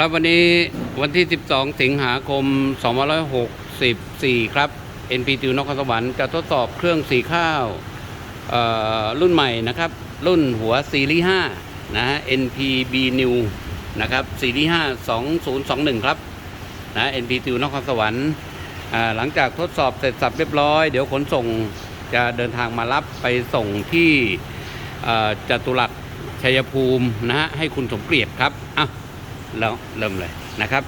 ครับวันนี้วันที่ 12 สิงหาคม 2564 ครับ NPT นครสวรรค์จะทดสอบเครื่องสีข้าวรุ่นใหม่นะครับ รุ่นหัวซีรีส์5นะฮะ NPB New นะครับซีรีส์5 2021 ครับนะ NPT นครสวรรค์หลังจากทดสอบเสร็จสับเรียบร้อย เดี๋ยวขนส่งจะเดินทางมารับไปส่งที่จตุรัสชัยภูมินะฮะให้คุณสมเกียรติครับอะ แล้วเริ่มเลยนะครับ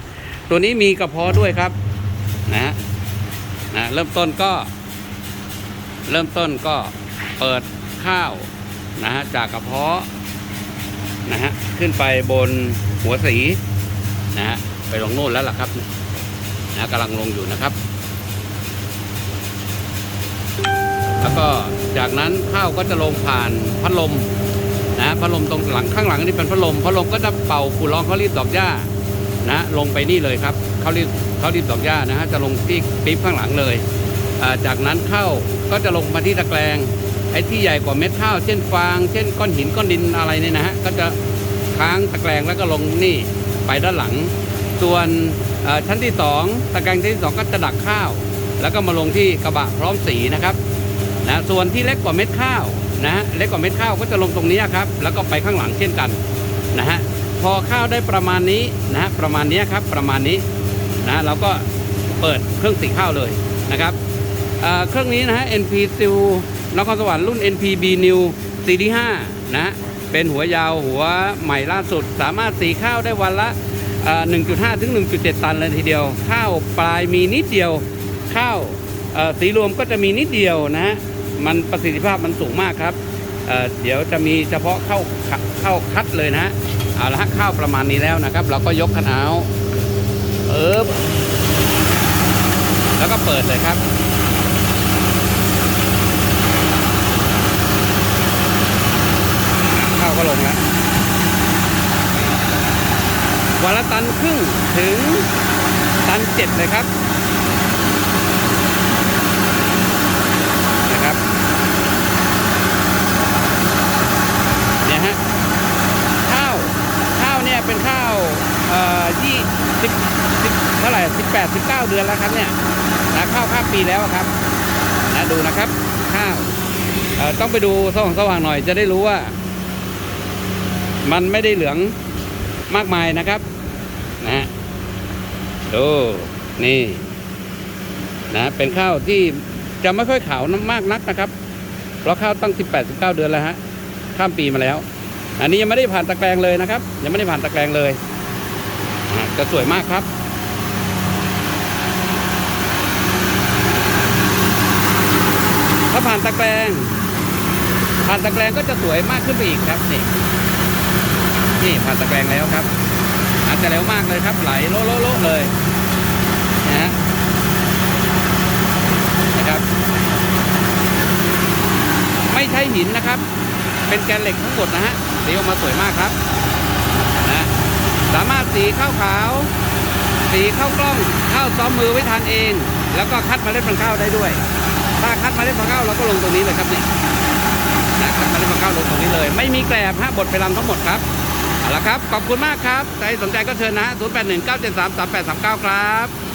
ตัวนี้มีกระเพาะด้วยครับนะฮะนะเริ่มต้นก็ เริ่มต้นก็เปิดข้าวนะฮะจากกระเพาะนะฮะขึ้นไปบนหัวสีนะฮะไปลงโน่นแล้วล่ะครับนะกำลังลงอยู่นะครับ แล้วก็จากนั้นข้าวก็จะลงผ่านพัดลม นะพัดลมตรงหลังข้างหลังนี่เป็นพัดลมพัดลมก็จะเป่าฝุ่นร้องเขารีบดอกหญ้านะลงไปนี่เลยครับเขารีบเขารีบดอกหญ้านะฮะจะลงที่ปิ๊บข้างหลังเลย จากนั้นเข้าก็จะลงมาที่ตะแกรงไอ้ที่ใหญ่กว่าเม็ดข้าวเช่นฟาง เช่นก้อนหินก้อนดินอะไรเนี่ยนะฮะก็จะค้างตะแกรงแล้วก็ลงนี่ไปด้านหลัง ส่วนชั้นที่สองตะแกรงชั้นที่สองก็จะดักข้าว แล้วก็มาลงที่กระบะพร้อมสีนะครับนะส่วนที่เล็กกว่าเม็ดข้าว นะฮะเล็กกว่าเม็ดข้าวก็จะลงตรงนี้ครับ แล้วก็ไปข้างหลังเช่นกันนะฮะพอข้าวได้ประมาณนี้นะฮะประมาณนี้ครับประมาณนี้นะเราก็เปิดเครื่องสีข้าวเลยนะครับเเครื่องนี้นะฮะ NP ซิลนครสวรรค์รุ่น NPB New ซีรีส์5นะเป็นหัวยาวหัวใหม่ล่าสุด สามารถสีข้าวได้วันละ 1.5 ถึง 1.7 ตันเลยทีเดียว ข้าวปลายมีนิดเดียว ข้าวสีรวมก็จะมีนิดเดียวนะฮะ มันประสิทธิภาพมันสูงมากครับเเดี๋ยวจะมีเฉพาะเข้าเข้าคัดเลยนะฮะเอาละข้าวประมาณนี้แล้วนะครับ เราก็ยกขนาวเอิบแล้วก็เปิดเลยครับข้าวก็ลงแล้ววันละตันครึ่งถึงตันเจ็ดเลยครับ เนี่ยฮะ ข้าว ข้าวเนี่ยเป็นข้าวเอ่อยี่ สิบสิบเท่าไหร่สิบแปดสิบเก้าเดือนแล้วครับเนี่ยนะข้าวข้ามปีแล้วครับนะดูนะครับข้าวต้องไปดูสว่างสว่างหน่อยจะได้รู้ว่า มันไม่ได้เหลืองมากมายนะครับ นะฮะดูนี่นะเป็นข้าวที่จะไม่ค่อยขาวน้ำมากนักนะครับ เพราะข้าวตั้ง 18 19 เดือนแล้วฮะข้ามปีมาแล้ว อันนี้ยังไม่ได้ผ่านตะแกรงเลยนะครับ ยังไม่ได้ผ่านตะแกรงเลย จะสวยมากครับถ้าผ่านตะแกรงผ่านตะแกรงก็จะสวยมากขึ้นไปอีกครับนี่นี่ผ่านตะแกรงแล้วครับ อาจจะเร็วมากเลยครับ ไหลโลโลโลเลยนะฮะนะครับ ไม่ใช่หินนะครับ เป็นแกนเหล็กทั้งหมดนะฮะสีออกมาสวยมากครับ สีข้าวขาว สีข้าวกล้องข้าวซ้อมมือไว้ทานเอง แล้วก็คัดเมาเล็ดพันธุ์ข้าวได้ด้วย ถ้าคัดเมาเล็ดพันธุ์ข้าวเราก็ลงตรงนี้เลยครับนี่นะคัดเมาเล็ดพันธุ์ข้าวลงตรงนี้เลย ไม่มีแกลบฮะบดไปลำทั้งหมดครับเอาละครับขอบคุณมากครับใครสนใจก็เชิญนะ 0 8 1 9 7 3 3 8 3 9 ครับ